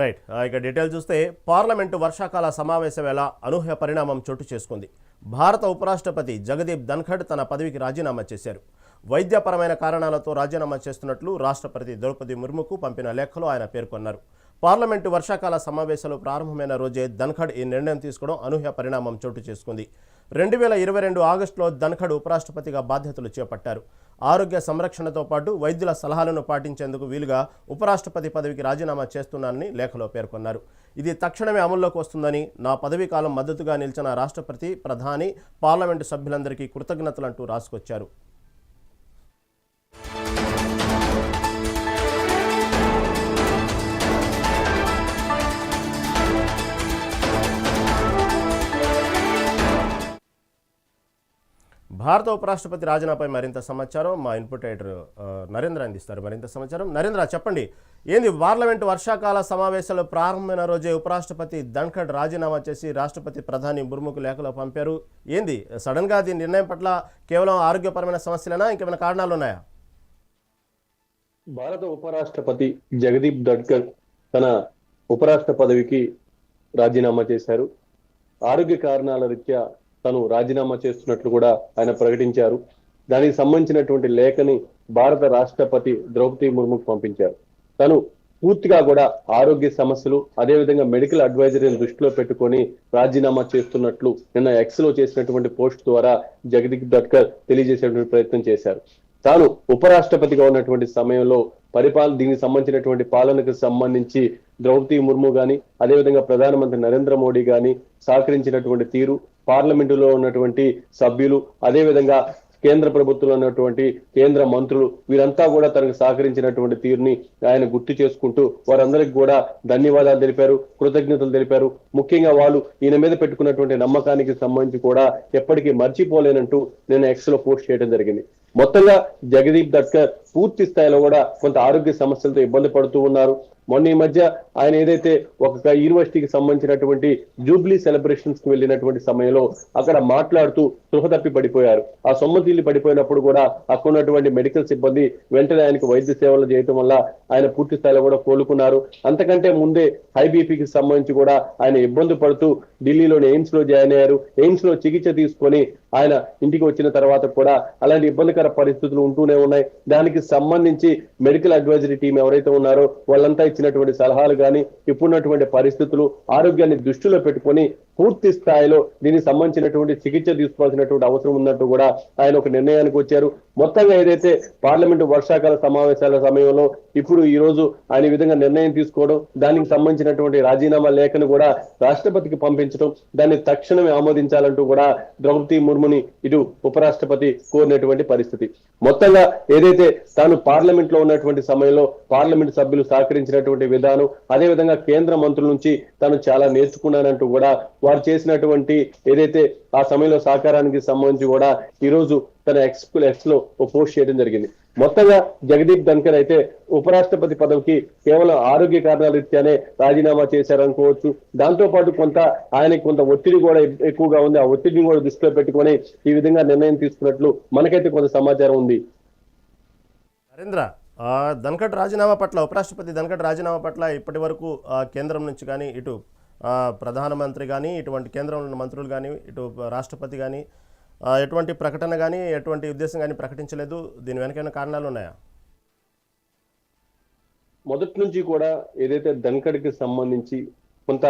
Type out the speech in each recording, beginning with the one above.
Right ఇక detail చూస్తే parliament వర్షాకాల సమావేశం ఎలా అనూహ్య పరిణామం చోటు చేసుకుంది భారత ఉపరాష్ట్రపతి జగదీప్ ధన్ఖడ్ తన పదవికి రాజీనామా చేశారు వైద్యపరమైన కారణాలతో రాజీనామా చేస్తున్నట్లు రాష్ట్రపతి ద్రౌపది ముర్ముకు పంపిన లేఖలో ఆయన పేర్కొన్నారు పార్లమెంటు వర్షాకాల సమావేశాలు ప్రారంభమైన రోజే ధన్ఖడ్ ఈ నిర్ణయం తీసుకోవడం అనూహ్య పరిణామం చోటు చేసుకుంది రెండు వేల ఇరవై రెండు ఆగస్టులో ధన్ఖడ్ ఉపరాష్ట్రపతిగా బాధ్యతలు చేపట్టారు ఆరోగ్య సంరక్షణతో పాటు వైద్యుల సలహాలను పాటించేందుకు వీలుగా ఉపరాష్ట్రపతి పదవికి రాజీనామా చేస్తున్నానని లేఖలో పేర్కొన్నారు ఇది తక్షణమే అమల్లోకి వస్తుందని నా పదవీ కాలం మద్దతుగా నిలిచిన రాష్ట్రపతి ప్రధాని పార్లమెంటు సభ్యులందరికీ కృతజ్ఞతలంటూ రాసుకొచ్చారు భారత ఉపరాష్ట్రపతి రాజీనాపై మరింత సమాచారం మా ఇన్పుట్ ఎయిటర్ నరేంద్ర అందిస్తారు మరింత సమాచారం నరేంద్ర చెప్పండి ఏంది పార్లమెంటు వర్షాకాల సమావేశాలు ప్రారంభమైన రోజే ఉపరాష్ట్రపతి ధన్ఖడ్ రాజీనామా చేసి రాష్ట్రపతి ప్రధాని ముర్ముకు లేఖలో పంపారు ఏంది సడన్గా దీని నిర్ణయం పట్ల కేవలం ఆరోగ్యపరమైన సమస్యలేనా ఇంకేమైనా కారణాలు ఉన్నాయా భారత ఉపరాష్ట్రపతి జగదీప్ ధన్ఖడ్ తన ఉపరాష్ట్ర పదవికి రాజీనామా చేశారు ఆరోగ్య కారణాల రీత్యా తను రాజీనామా చేస్తున్నట్లు కూడా ఆయన ప్రకటించారు దానికి సంబంధించినటువంటి లేఖని భారత రాష్ట్రపతి ద్రౌపది ముర్ముకు పంపించారు తను పూర్తిగా కూడా ఆరోగ్య సమస్యలు అదేవిధంగా మెడికల్ అడ్వైజరీని దృష్టిలో పెట్టుకొని రాజీనామా చేస్తున్నట్లు నిన్న ఎక్స్ లో చేసినటువంటి పోస్ట్ ద్వారా జగదీప్ దట్కర్ తెలియజేసేటువంటి ప్రయత్నం చేశారు తాను ఉపరాష్ట్రపతిగా ఉన్నటువంటి సమయంలో పరిపాలన దీనికి సంబంధించినటువంటి పాలనకు సంబంధించి ద్రౌపది ముర్ము గాని అదేవిధంగా ప్రధానమంత్రి నరేంద్ర మోడీ గాని సహకరించినటువంటి తీరు పార్లమెంటులో ఉన్నటువంటి సభ్యులు అదేవిధంగా కేంద్ర ప్రభుత్వంలో ఉన్నటువంటి కేంద్ర మంత్రులు వీరంతా కూడా తనకు సహకరించినటువంటి తీరుని ఆయన గుర్తు చేసుకుంటూ వారందరికి కూడా ధన్యవాదాలు తెలిపారు కృతజ్ఞతలు తెలిపారు ముఖ్యంగా వాళ్ళు ఈయన మీద పెట్టుకున్నటువంటి నమ్మకానికి సంబంధించి కూడా ఎప్పటికీ మర్చిపోలేనంటూ నేను ఎక్స్ లో పోస్ట్ చేయడం జరిగింది మొత్తంగా జగదీప్ దట్కర్ పూర్తి స్థాయిలో కూడా కొంత ఆరోగ్య సమస్యలతో ఇబ్బంది పడుతూ ఉన్నారు మొన్న ఈ మధ్య ఆయన ఏదైతే ఒక యూనివర్సిటీకి సంబంధించినటువంటి జూబ్లీ సెలబ్రేషన్స్ కి వెళ్ళినటువంటి సమయంలో అక్కడ మాట్లాడుతూ స్పృహ తప్పి పడిపోయారు ఆ సొమ్ము తీల్లి పడిపోయినప్పుడు కూడా అక్కడ ఉన్నటువంటి మెడికల్ సిబ్బంది వెంటనే ఆయనకు వైద్య సేవలు చేయటం వల్ల ఆయన పూర్తి స్థాయిలో కూడా కోలుకున్నారు అంతకంటే ముందే హై బీపీకి సంబంధించి కూడా ఆయన ఇబ్బంది పడుతూ ఢిల్లీలోని ఎయిమ్స్ లో జాయిన్ అయ్యారు ఎయిమ్స్ లో చికిత్స తీసుకొని ఆయన ఇంటికి వచ్చిన తర్వాత కూడా అలాంటి ఇబ్బందికర పరిస్థితులు ఉంటూనే ఉన్నాయి దానికి దానికి సంబంధించి మెడికల్ అడ్వైజరీ టీం ఎవరైతే ఉన్నారో వాళ్ళంతా ఇచ్చినటువంటి సలహాలు కానీ ఇప్పుడున్నటువంటి పరిస్థితులు ఆరోగ్యాన్ని దృష్టిలో పెట్టుకొని పూర్తి స్థాయిలో దీనికి సంబంధించినటువంటి చికిత్స తీసుకోవాల్సినటువంటి అవసరం ఉన్నట్టు కూడా ఆయన ఒక నిర్ణయానికి వచ్చారు మొత్తంగా ఏదైతే పార్లమెంటు వర్షాకాల సమావేశాల సమయంలో ఇప్పుడు ఈ రోజు ఆయన విధంగా నిర్ణయం తీసుకోవడం దానికి సంబంధించినటువంటి రాజీనామా లేఖను కూడా రాష్ట్రపతికి పంపించడం దాన్ని తక్షణమే ఆమోదించాలంటూ కూడా ద్రౌపది ముర్ముని ఇటు ఉపరాష్ట్రపతి కోరినటువంటి పరిస్థితి మొత్తంగా ఏదైతే తాను పార్లమెంట్ లో ఉన్నటువంటి సమయంలో పార్లమెంట్ సభ్యులు సహకరించినటువంటి విధానం అదేవిధంగా కేంద్ర మంత్రుల నుంచి తాను చాలా నేర్చుకున్నానంటూ కూడా వారు చేసినటువంటి ఏదైతే ఆ సమయంలో సహకారానికి సంబంధించి కూడా ఈ రోజు తన ఎక్స్ ఎక్స్ లో పోస్ట్ చేయడం జరిగింది మొత్తంగా జగదీప్ ధన్కర్ అయితే ఉపరాష్ట్రపతి పదవికి కేవలం ఆరోగ్య కారణాల రీత్యానే రాజీనామా చేశారనుకోవచ్చు దాంతో పాటు కొంత ఆయనకి కొంత ఒత్తిడి కూడా ఎక్కువగా ఉంది ఆ ఒత్తిడిని కూడా దృష్టిలో పెట్టుకొని ఈ విధంగా నిర్ణయం తీసుకున్నట్లు మనకైతే కొంత సమాచారం ఉంది నరేంద్ర ధన్కట్ రాజీనామా పట్ల ఉపరాష్ట్రపతి ధన్కట్ రాజీనామా పట్ల ఇప్పటి వరకు కేంద్రం నుంచి కానీ ఇటు ప్రధానమంత్రి కానీ ఇటువంటి కేంద్రంలో మంత్రులు కానీ ఇటు రాష్ట్రపతి కానీ ఎటువంటి ప్రకటన కానీ ఎటువంటి ఉద్దేశం కానీ ప్రకటించలేదు దీని వెనకైన కారణాలు ఉన్నాయా మొదటి నుంచి కూడా ఏదైతే ధన్కడ్కి సంబంధించి కొంత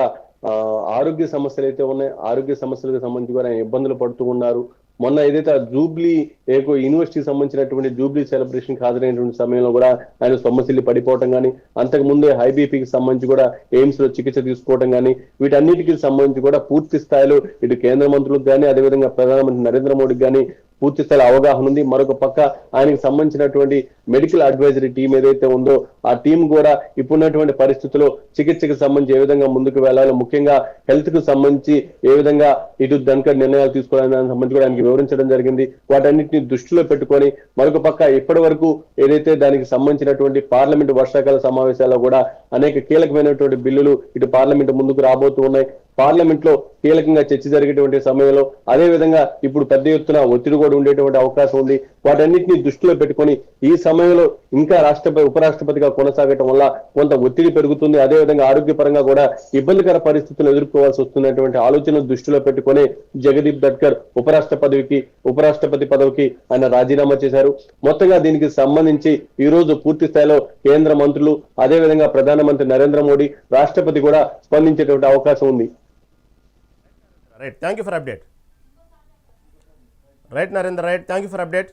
ఆరోగ్య సమస్యలు అయితే ఉన్నాయి ఆరోగ్య సమస్యలకు సంబంధించి కూడా ఆయన ఇబ్బందులు పడుతూ ఉన్నారు మొన్న ఏదైతే జూబ్లీ ఏకో యూనివర్సిటీకి సంబంధించినటువంటి జూబ్లీ సెలబ్రేషన్ కి హాజరైనటువంటి సమయంలో కూడా ఆయన సొమ్మశిల్లి పడిపోవటం కానీ అంతకు ముందే హైబీపీకి సంబంధించి కూడా ఎయిమ్స్ లో చికిత్స తీసుకోవటం కానీ వీటన్నిటికీ సంబంధించి కూడా పూర్తి స్థాయిలో ఇటు కేంద్ర మంత్రులకు కానీ అదేవిధంగా ప్రధానమంత్రి నరేంద్ర మోడీకి కానీ పూర్తి స్థాయి అవగాహన ఉంది మరొక పక్క ఆయనకు సంబంధించినటువంటి మెడికల్ అడ్వైజరీ టీం ఏదైతే ఉందో ఆ టీం కూడా ఇప్పుడున్నటువంటి పరిస్థితుల్లో చికిత్సకు సంబంధించి ఏ విధంగా ముందుకు వెళ్లాలో ముఖ్యంగా హెల్త్ కు సంబంధించి ఏ విధంగా ఇటు దానికి నిర్ణయాలు తీసుకోవాలని దానికి సంబంధించి కూడా ఆయనకి వివరించడం జరిగింది వాటన్నిటిని దృష్టిలో పెట్టుకొని మరొక పక్క ఇప్పటి వరకు ఏదైతే దానికి సంబంధించినటువంటి పార్లమెంటు వర్షాకాల సమావేశాల్లో కూడా అనేక కీలకమైనటువంటి బిల్లులు ఇటు పార్లమెంటు ముందుకు రాబోతూ ఉన్నాయి పార్లమెంట్ లో కీలకంగా చర్చ జరిగేటువంటి సమయంలో అదే విధంగా ఇప్పుడు పెద్ద ఎత్తున ఒత్తిడి కూడా ఉండేటువంటి అవకాశం ఉంది వాటన్నిటిని దృష్టిలో పెట్టుకొని ఈ సమయంలో ఇంకా రాష్ట్రపతి ఉపరాష్ట్రపతిగా కొనసాగటం వల్ల కొంత ఒత్తిడి పెరుగుతుంది అదే విధంగా ఆరోగ్యపరంగా కూడా ఇబ్బందికర పరిస్థితులు ఎదుర్కోవాల్సి వస్తున్నటువంటి ఆలోచనలు దృష్టిలో పెట్టుకొని జగదీప్ ఉపరాష్ట్ర ఉపరాష్ట్రపతికి ఉపరాష్ట్రపతి పదవికి ఆయన రాజీనామా చేశారు మొత్తంగా దీనికి సంబంధించి ఈ రోజు పూర్తి స్థాయిలో కేంద్ర మంత్రులు అదేవిధంగా ప్రధానమంత్రి నరేంద్ర మోడీ రాష్ట్రపతి కూడా స్పందించేటువంటి అవకాశం ఉంది Right, thank you for update. Right, Narendra, right, thank you for update.